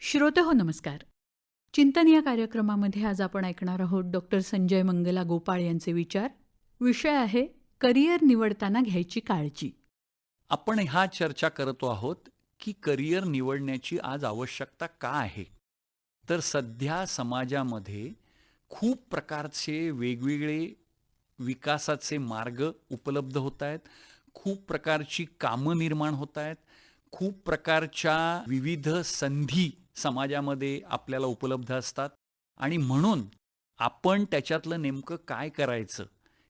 श्रोते हो नमस्कार. चिंतन या कार्यक्रमामध्ये आज आपण ऐकणार आहोत डॉक्टर संजय मंगला गोपाळ यांचे विचार. विषय आहे करिअर निवडताना घ्यायची काळजी. आपण ह्या चर्चा करतो आहोत की करिअर निवडण्याची आज आवश्यकता का आहे? तर सध्या समाजामध्ये खूप प्रकारचे वेगवेगळे विकासाचे मार्ग उपलब्ध होत आहेत. खूप प्रकारची कामं निर्माण होत आहेत. खूप प्रकारच्या विविध संधी समाजामध्ये आपल्याला उपलब्ध असतात. आणि म्हणून आपण त्याच्यातलं नेमकं काय करायचं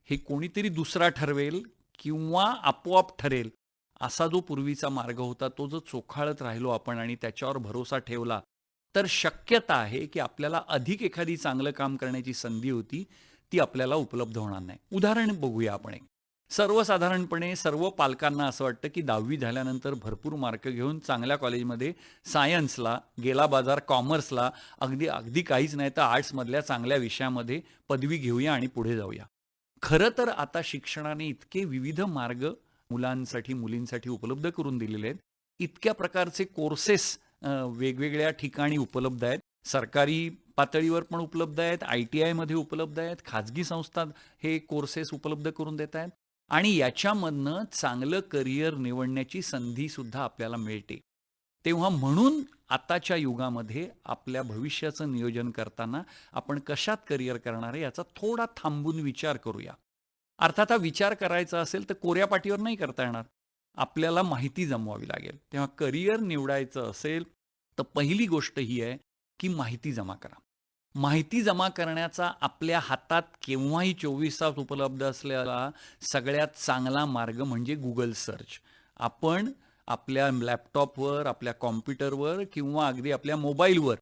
हे कोणीतरी दुसरा ठरवेल किंवा आपोआप ठरेल असा जो पूर्वीचा मार्ग होता तो जर चोखाळत राहिलो आपण आणि त्याच्यावर भरोसा ठेवला तर शक्यता आहे की आपल्याला अधिक एखादी चांगलं काम करण्याची संधी होती ती आपल्याला उपलब्ध होणार नाही. उदाहरण बघूया आपण एक. सर्वसाधारणपणे सर्व पालकांना असं वाटतं की दहावी झाल्यानंतर भरपूर मार्क घेऊन चांगल्या कॉलेजमध्ये सायन्सला गेला बाजार कॉमर्सला अगदी अगदी काहीच नाही तर आर्ट्समधल्या चांगल्या विषयामध्ये पदवी घेऊया आणि पुढे जाऊया. खरं तर आता शिक्षणाने इतके विविध मार्ग मुलांसाठी मुलींसाठी उपलब्ध करून दिलेले आहेत. इतक्या प्रकारचे कोर्सेस वेगवेगळ्या ठिकाणी उपलब्ध आहेत. सरकारी पातळीवर पण उपलब्ध आहेत आय टी आयमध्ये उपलब्ध आहेत खाजगी संस्था हे कोर्सेस उपलब्ध करून देत आहेत. आणि याच्यामधनं चांगलं करिअर निवडण्याची संधीसुद्धा आपल्याला मिळते. तेव्हा म्हणून आताच्या युगामध्ये आपल्या भविष्याचं नियोजन करताना आपण कशात करिअर करणार आहे याचा थोडा थांबून विचार करूया. अर्थात हा विचार करायचा असेल तर कोऱ्या पाटीवर नाही करता येणार. आपल्याला माहिती जमवावी लागेल. तेव्हा करिअर निवडायचं असेल तर पहिली गोष्ट ही आहे की माहिती जमा करा. माहिती जमा करण्याचा आपल्या हातात केव्हाही चोवीस तास उपलब्ध असलेला सगळ्यात चांगला मार्ग म्हणजे गुगल सर्च आपण आपल्या लॅपटॉपवर आपल्या कॉम्प्युटरवर किंवा अगदी आपल्या मोबाईलवर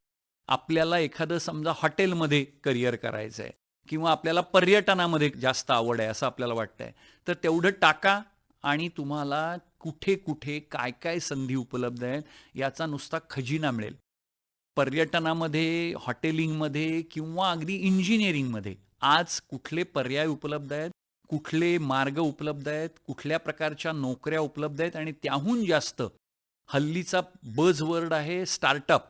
आपल्याला एखादं समजा हॉटेलमध्ये करिअर करायचं आहे किंवा आपल्याला पर्यटनामध्ये जास्त आवड आहे असं आपल्याला वाटतंय तर तेवढं टाका आणि तुम्हाला कुठे कुठे काय काय संधी उपलब्ध आहेत याचा नुसता खजिना मिळेल. पर्यटनामध्ये हॉटेलिंगमध्ये किंवा अगदी इंजिनिअरिंगमध्ये आज कुठले पर्याय उपलब्ध आहेत कुठले मार्ग उपलब्ध आहेत कुठल्या प्रकारच्या नोकऱ्या उपलब्ध आहेत आणि त्याहून जास्त हल्लीचा बजवर्ड आहे स्टार्टअप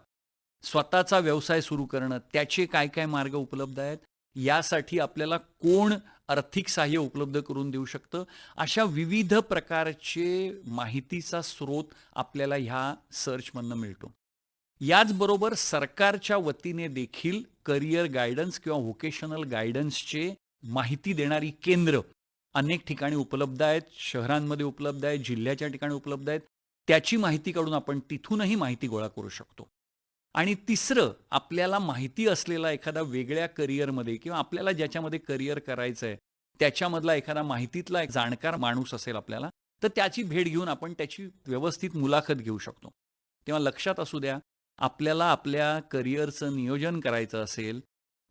स्वतःचा व्यवसाय सुरू करणं त्याचे काय काय मार्ग उपलब्ध आहेत यासाठी आपल्याला कोण आर्थिक सहाय्य उपलब्ध करून देऊ शकतं? अशा विविध प्रकारचे माहितीचा स्रोत आपल्याला ह्या सर्चमधनं मिळतो. याचबरोबर सरकारच्या वतीने देखील करिअर गायडन्स किंवा व्होकेशनल गायडन्सचे माहिती देणारी केंद्र अनेक ठिकाणी उपलब्ध आहेत शहरांमध्ये उपलब्ध आहेत जिल्ह्याच्या ठिकाणी उपलब्ध आहेत. त्याची माहिती काढून आपण तिथूनही माहिती गोळा करू शकतो. आणि तिसरं आपल्याला माहिती असलेला एखादा वेगळ्या करिअरमध्ये किंवा आपल्याला ज्याच्यामध्ये करिअर करायचं आहे त्याच्यामधला एखादा माहितीतला एक जाणकार माणूस असेल आपल्याला तर त्याची भेट घेऊन आपण त्याची व्यवस्थित मुलाखत घेऊ शकतो. तेव्हा लक्षात असू द्या आपल्याला आपल्या करिअरचं नियोजन करायचं असेल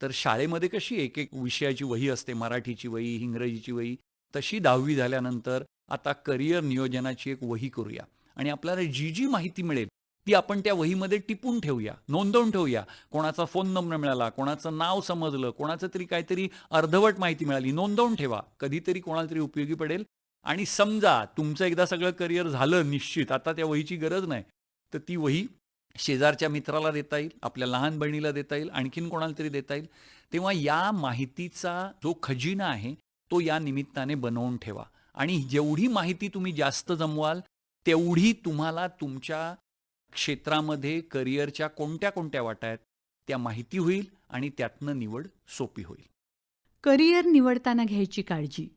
तर शाळेमध्ये कशी एक एक विषयाची वही असते? मराठीची वही इंग्रजीची वही तशी दहावी झाल्यानंतर आता करिअर नियोजनाची एक वही करूया. आणि आपल्याला जी जी माहिती मिळेल ती आपण त्या वहीमध्ये टिपून ठेवूया नोंदवून ठेवूया. कोणाचा फोन नंबर मिळाला कोणाचं नाव समजलं कोणाचं तरी काहीतरी अर्धवट माहिती मिळाली नोंदवून ठेवा. कधीतरी कोणाला तरी उपयोगी पडेल. आणि समजा तुमचं एकदा सगळं करिअर झालं निश्चित आता त्या वहीची गरज नाही तर ती वही शेजारच्या मित्राला देता येईल आपल्या लहान बहिणीला देता येईल आणखीन कोणाला तरी देता येईल तेव्हा या माहितीचा जो खजिना आहे तो या निमित्ताने बनवून ठेवा. आणि जेवढी माहिती तुम्ही जास्त जमवाल तेवढी तुम्हाला तुमच्या क्षेत्रामध्ये करिअरच्या कोणत्या कोणत्या वाटा आहेत त्या माहिती होईल आणि त्यातनं निवड सोपी होईल. करिअर निवडताना घ्यायची काळजी.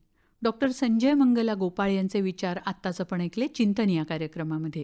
डॉक्टर संजय मंगला गोपाळ यांचे विचार आत्ताच आपण ऐकले. चिंतन या कार्यक्रमामध्ये.